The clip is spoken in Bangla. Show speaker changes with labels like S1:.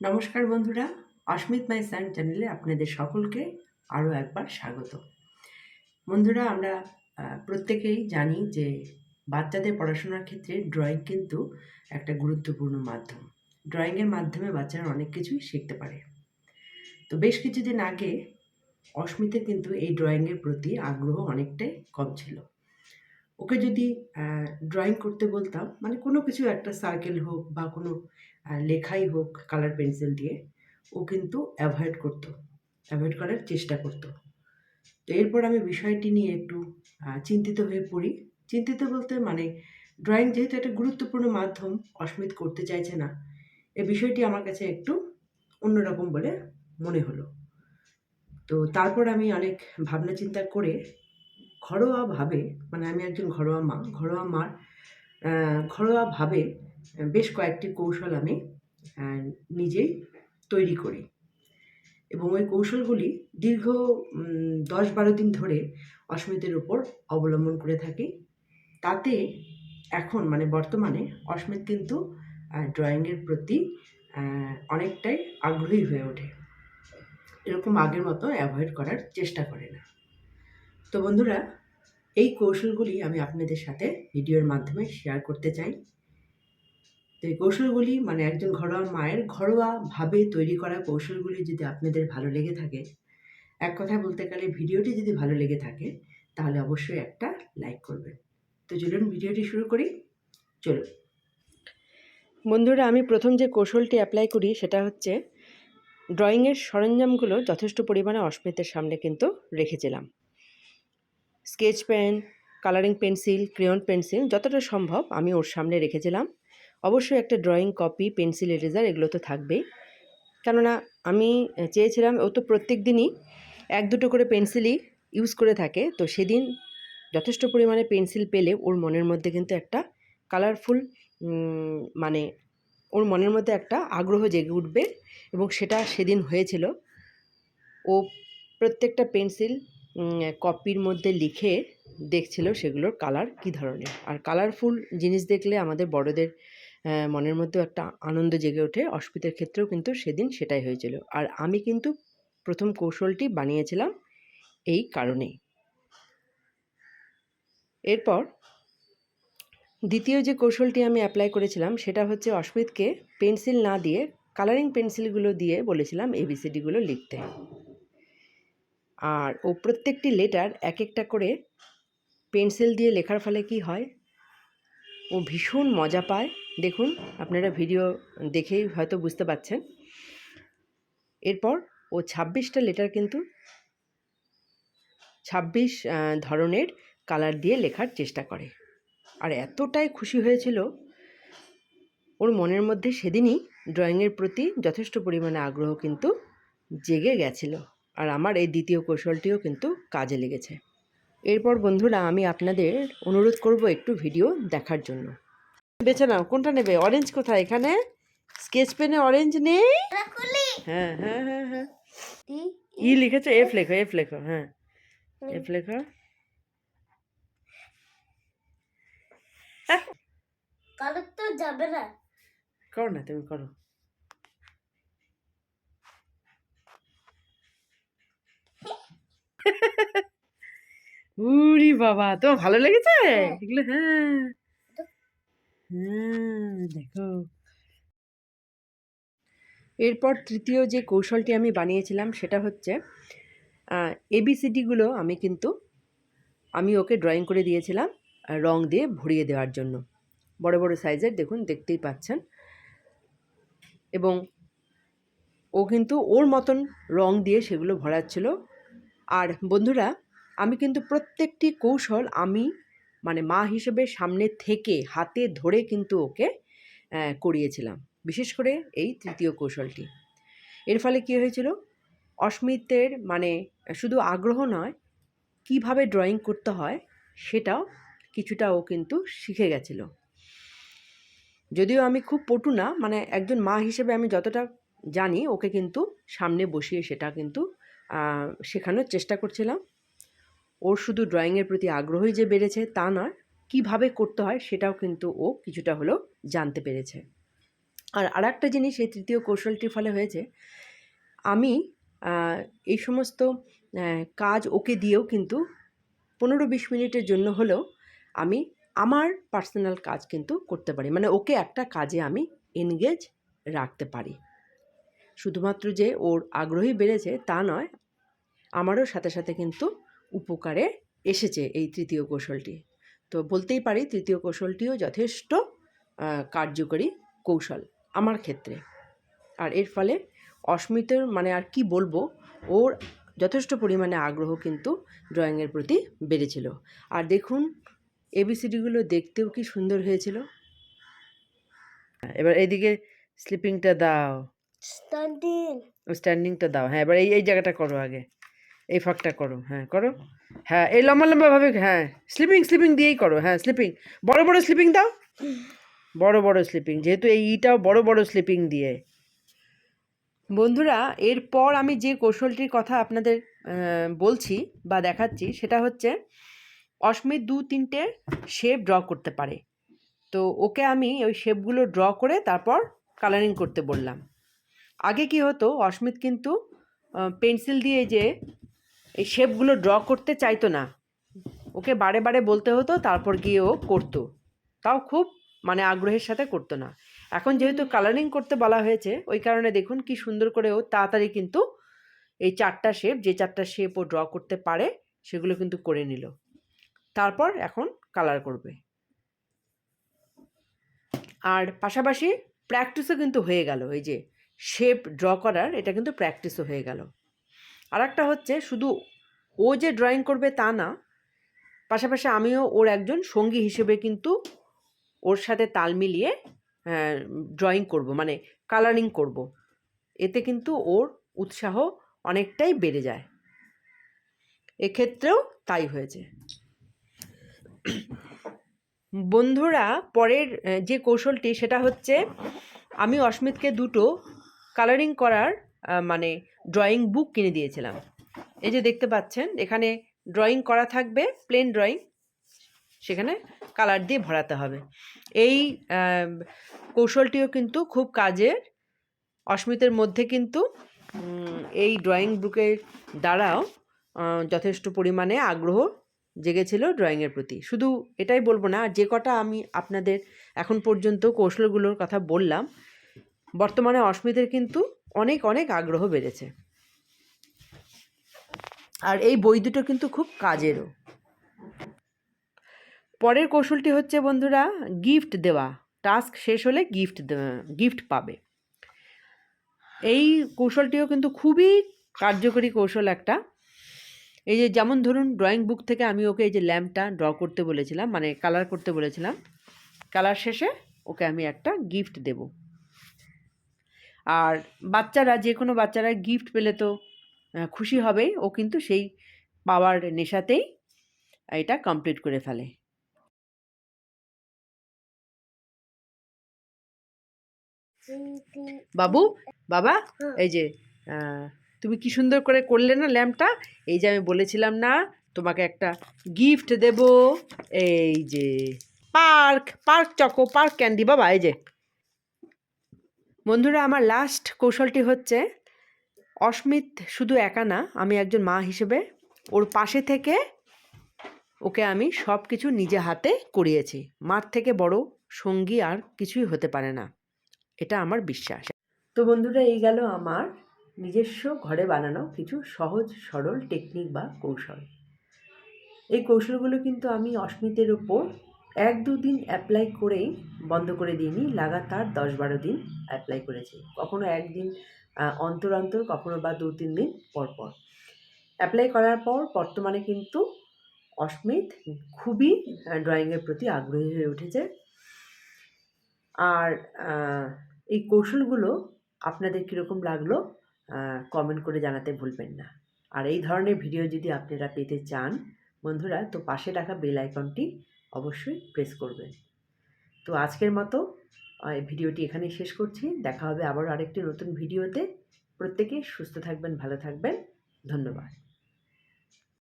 S1: নমস্কার বন্ধুরা, অস্মিত মাই সান চ্যানেলে আপনাদের সকলকে আরও একবার স্বাগত। বন্ধুরা, আমরা প্রত্যেকেই জানি যে বাচ্চাদের পড়াশোনার ক্ষেত্রে ড্রয়িং কিন্তু একটা গুরুত্বপূর্ণ মাধ্যম। ড্রয়িংয়ের মাধ্যমে বাচ্চারা অনেক কিছুই শিখতে পারে। তো বেশ কিছুদিন আগে অস্মিতের কিন্তু এই ড্রয়িংয়ের প্রতি আগ্রহ অনেকটাই কম ছিল। ওকে যদি ড্রয়িং করতে বলতাম মানে কোনো কিছু একটা সার্কেল হোক বা কোনো আহ, লেখাই হোক কালার পেন্সিল দিয়ে ও কিন্তু অ্যাভয়েড করতো অ্যাভয়েড করার চেষ্টা করতো। তো এরপর আমি বিষয়টি নিয়ে একটু চিন্তিত হয়ে পড়ি। চিন্তিত বলতে মানে ড্রয়িং যেহেতু একটা গুরুত্বপূর্ণ মাধ্যম অস্মিত করতে চাইছে না এ বিষয়টি আমার কাছে একটু অন্যরকম বলে মনে হলো। তো তারপর আমি অনেক ভাবনা চিন্তা করে ঘরোয়াভাবে মানে আমি একজন ঘরোয়া মা ঘরোয়া মার ঘরোয়াভাবে বেশ কয়েকটি কৌশল আমি নিজেই তৈরি করি। এবং ওই কৌশলগুলি দীর্ঘ দশ বারো দিন ধরে অস্মিতের উপর অবলম্বন করে থাকি। তাতে এখন মানে বর্তমানে অস্মিত কিন্তু ড্রয়িংয়ের প্রতি অনেকটাই আগ্রহী হয়ে ওঠে। এরকম আগের মতো অ্যাভয়েড করার চেষ্টা করে না। তো বন্ধুরা, এই কৌশলগুলি আমি আপনাদের সাথে ভিডিওর মাধ্যমে শেয়ার করতে চাই। তো এই কৌশলগুলি মানে একজন ঘরোয়া মায়ের ঘরোয়াভাবে তৈরি করা কৌশলগুলি যদি আপনাদের ভালো লেগে থাকে, এক কথায় বলতে গেলে ভিডিওটি যদি ভালো লেগে থাকে, তাহলে অবশ্যই একটা লাইক করবেন। তো চলুন ভিডিওটি শুরু করি। চলুন। বন্ধুরা, আমি প্রথম যে কৌশলটি অ্যাপ্লাই করি, সেটা হচ্ছে ড্রয়িংয়ের সরঞ্জামগুলো যথেষ্ট পরিমাণে অস্মিতের সামনে কিন্তু রেখেছিলাম। Sketch pen colouring pencil crayon pencil যতটা সম্ভব আমি ওর সামনে রেখেছিলাম। অবশ্যই একটা ড্রয়িং কপি পেন্সিল এরেজার এগুলো তো থাকবেই। কেননা আমি চেয়েছিলাম ও তো প্রত্যেক দিনই এক দুটো করে পেন্সিলই ইউজ করে থাকে। তো সেদিন যথেষ্ট পরিমাণে পেন্সিল পেলে ওর মনের মধ্যে কিন্তু একটা কালারফুল মানে ওর মনের মধ্যে একটা আগ্রহ জেগে উঠবে এবং সেটা সেদিন হয়েছিল। ও প্রত্যেকটা পেন্সিল কপির মধ্যে লিখে দেখছিল সেগুলোর কালার কী ধরনের। আর কালারফুল জিনিস দেখলে আমাদের বড়দের মনের মধ্যেও একটা আনন্দ জেগে ওঠে। অস্মিতের ক্ষেত্রেও কিন্তু সেদিন সেটাই হয়েছিল। আর আমি কিন্তু প্রথম কৌশলটি বানিয়েছিলাম এই কারণেই। এরপর দ্বিতীয় যে কৌশলটি আমি অ্যাপ্লাই করেছিলাম, সেটা হচ্ছে অস্মিতকে পেন্সিল না দিয়ে কালারিং পেন্সিলগুলো দিয়ে বলেছিলাম এবিসিডিগুলো লিখতে। আর ও প্রত্যেকটি লেটার এক একটা করে পেন্সিল দিয়ে লেখার ফলে কি হয়? ও ভীষণ মজা পায়। দেখুন, আপনারা ভিডিও দেখেই হয়তো বুঝতে পাচ্ছেন এরপর ও ছাব্বিশটা লেটার কিন্তু ছাব্বিশ ধরনের কালার দিয়ে লেখার চেষ্টা করে। আর এতটাই খুশি হয়েছিল, ওর মনের মধ্যে সেদিনই ড্রয়িংয়ের প্রতি যথেষ্ট পরিমাণে আগ্রহ কিন্তু জেগে গেছিল। আর আমার এই দ্বিতীয় কৌশলটিও কিন্তু কাজে লেগেছে। এরপর বন্ধুরা, আমি আপনাদের অনুরোধ করব একটু ভিডিও দেখার জন্য। বেছে নাও কোনটা নেবে? অরেঞ্জ কোথায়? এখানে? স্কেচ পেনে অরেঞ্জ নেই? হ্যাঁ হ্যাঁ হ্যাঁ হ্যাঁ। ই লিখেছে এফ লেখো এফ লেখো হ্যাঁ। এফ লেখো।
S2: তো যাবে না।
S1: করো না তুমি করো। উরি বাবা তোমার ভালো লেগেছে? এগুলো হ্যাঁ। হ্যাঁ দেখো। এরপর তৃতীয় যে কৌশলটি আমি বানিয়েছিলাম, সেটা হচ্ছে এবিসিডিগুলো আমি কিন্তু, আমি ওকে ড্রয়িং করে দিয়েছিলাম রং দিয়ে ভরিয়ে দেওয়ার জন্য। বড় বড় সাইজের দেখুন, দেখতেই পাচ্ছেন। এবং ও কিন্তু ওর মতন রং দিয়ে সেগুলো ভরাচ্ছিল। আর বন্ধুরা, আমি কিন্তু প্রত্যেকটি কৌশল আমি মানে মা হিসেবে সামনে থেকে, হাতে ধরে কিন্তু ওকে করিয়েছিলাম। বিশেষ করে এই তৃতীয় কৌশলটি। এর ফলে কী হয়েছিল? অস্মিতের মানে শুধু আগ্রহ নয়, কীভাবে ড্রয়িং করতে হয় সেটাও কিছুটা ও কিন্তু শিখে গেছিল। যদিও আমি খুব পটু না মানে একজন মা হিসেবে আমি যতটা জানি ওকে কিন্তু সামনে বসিয়ে সেটা কিন্তু শেখানোর চেষ্টা করছিলাম। ওর শুধু ড্রয়িংয়ের প্রতি আগ্রহই যে বেড়েছে তা নয়, কীভাবে করতে হয় সেটাও কিন্তু ও কিছুটা হলেও জানতে পেরেছে। আর আর একটা জিনিস এই তৃতীয় কৌশলটির ফলে হয়েছে, আমি এই সমস্ত কাজ ওকে দিয়েও কিন্তু পনেরো বিশ মিনিটের জন্য হলেও আমি আমার পার্সোনাল কাজ কিন্তু করতে পারি। মানে ওকে একটা কাজে আমি এনগেজ রাখতে পারি। শুধুমাত্র যে ওর আগ্রহী বেড়েছে তা নয়, আমারও সাথে সাথে কিন্তু উপকারে এসেছে এই তৃতীয় কৌশলটি। তো বলতেই পারি তৃতীয় কৌশলটিও যথেষ্ট কার্যকরী কৌশল আমার ক্ষেত্রে। আর এর ফলে অস্মিতার মানে আর কি বলব ওর যথেষ্ট পরিমাণে আগ্রহ কিন্তু ড্রয়িংয়ের প্রতি বেড়েছিল। আর দেখুন এবিসিডিগুলো দেখতেও কি সুন্দর হয়েছিল। এবার এইদিকে স্লিপিংটা দাও।
S2: স্টান্টিং
S1: স্ট্যান্ডিংটা দাও। হ্যাঁ এবার এই এই জায়গাটা করো আগে। এই ফাঁকটা করো হ্যাঁ করো। হ্যাঁ এই লম্বা লম্বাভাবে হ্যাঁ স্লিপিং স্লিপিং দিয়েই করো হ্যাঁ স্লিপিং বড় বড় স্লিপিং দাও। বড় বড় স্লিপিং যেহেতু এই ইটাও বড় বড় স্লিপিং দিয়ে। বন্ধুরা, এরপর আমি যে কৌশলটির কথা আপনাদের বলছি বা দেখাচ্ছি, সেটা হচ্ছে অস্মিত দু তিনটে শেপ ড্র করতে পারে। তো ওকে আমি ওই শেপগুলো ড্র করে তারপর কালারিং করতে বললাম। আগে কি হতো, অস্মিত কিন্তু পেন্সিল দিয়ে যে এই শেপগুলো ড্র করতে চাইতো না। ওকে বারে বারে বলতে হতো, তারপর গিয়ে ও করতো। তাও খুব মানে আগ্রহের সাথে করতো না। এখন যেহেতু কালারিং করতে বলা হয়েছে, ওই কারণে দেখুন কি সুন্দর করে ও তাড়াতাড়ি কিন্তু এই চারটা শেপ, যে চারটা শেপ ও ড্র করতে পারে, সেগুলো কিন্তু করে নিল। তারপর এখন কালার করবে। আর পাশাপাশি প্র্যাকটিসও কিন্তু হয়ে গেল। এই যে শেপ ড্র করার, এটা কিন্তু প্র্যাকটিসও হয়ে গেল। আর একটা হচ্ছে শুধু ও যে ড্রয়িং করবে তা না, পাশাপাশি আমিও ওর একজন সঙ্গী হিসেবে কিন্তু ওর সাথে তাল মিলিয়ে ড্রয়িং করব মানে কালারিং করব। এতে কিন্তু ওর উৎসাহ অনেকটাই বেড়ে যায়। এক্ষেত্রেও তাই হয়েছে। বন্ধুরা, পরের যে কৌশলটি সেটা হচ্ছে আমি অস্মিতকে দুটো কালারিং করার মানে ড্রয়িং বুক কিনে দিয়েছিলাম। এই যে দেখতে পাচ্ছেন, এখানে ড্রয়িং করা থাকবে প্লেন ড্রয়িং সেখানে কালার দিয়ে ভরাতে হবে। এই কৌশলটিও কিন্তু খুব কাজের, অস্মিতের মধ্যে কিন্তু এই ড্রয়িং বুকের দ্বারাও যথেষ্ট পরিমাণে আগ্রহ জেগেছিল ড্রয়িংয়ের প্রতি। শুধু এটাই বলব না যে কটা আমি আপনাদের এখন পর্যন্ত কৌশলগুলোর কথা বললাম, বর্তমানে অস্মিতের কিন্তু অনেক অনেক আগ্রহ বেড়েছে। আর এই বই দুটো কিন্তু খুব কাজেরও। পরের কৌশলটি হচ্ছে, বন্ধুরা, গিফট দেওয়া। টাস্ক শেষ হলে গিফট গিফট পাবে। এই কৌশলটিও কিন্তু খুবই কার্যকরী কৌশল একটা। এই যে, যেমন ধরুন, ড্রয়িং বুক থেকে আমি ওকে এই যে, ল্যাম্পটা ড্র করতে বলেছিলাম মানে কালার করতে বলেছিলাম। কালার শেষে ওকে আমি একটা গিফট দেব। আর বাচ্চারা যে কোনো বাচ্চারা গিফট পেলে তো খুশি হবেই ও কিন্তু সেই পাওয়ার নেশাতেই এটা কমপ্লিট করে ফেলে। বাবু বাবা
S2: হ্যাঁ।
S1: এই যে তুমি কি সুন্দর করে করলে না ল্যাম্পটা? এই যে আমি বলেছিলাম না তোমাকে একটা গিফট দেব। এই যে Perk Perk Choco Perk candy বাবা এই যে। বন্ধুরা, আমার লাস্ট কৌশলটি হচ্ছে, অস্মিত শুধু একা না, আমি একজন মা হিসেবে, ওর পাশে থেকে ওকে আমি সব কিছু নিজে হাতে করিয়েছি। মার থেকে বড় সঙ্গী আর কিছুই হতে পারে না। এটা আমার বিশ্বাস। তো বন্ধুরা, এই গেল আমার নিজস্ব ঘরে বানানো কিছু সহজ, সরল টেকনিক বা কৌশল। এই কৌশলগুলো কিন্তু আমি অস্মিতের ওপর এক দুদিন অ্যাপ্লাই করেই বন্ধ করে দিইনি, লাগাতার দশ বারো দিন অ্যাপ্লাই করেছি। কখনো একদিন অন্তর অন্তর, কখনো বা দু তিন দিন পর পর। অ্যাপ্লাই করার পর বর্তমানে কিন্তু অস্মিত খুবই ড্রয়িংয়ের প্রতি আগ্রহী হয়ে উঠেছে। আর এই কৌশলগুলো আপনাদের কীরকম লাগল কমেন্ট করে জানাতে ভুলবেন না। আর এই ধরনের ভিডিও যদি আপনারা পেতে চান, বন্ধুরা, তো পাশে রাখা বেল আইকনটি অবশ্যই প্রেস করবেন। তো আজকের মতো ভিডিওটি এখানেই শেষ করছি। দেখা হবে আবার আরেকটি নতুন ভিডিওতে। প্রত্যেকে সুস্থ থাকবেন, ভালো থাকবেন। ধন্যবাদ।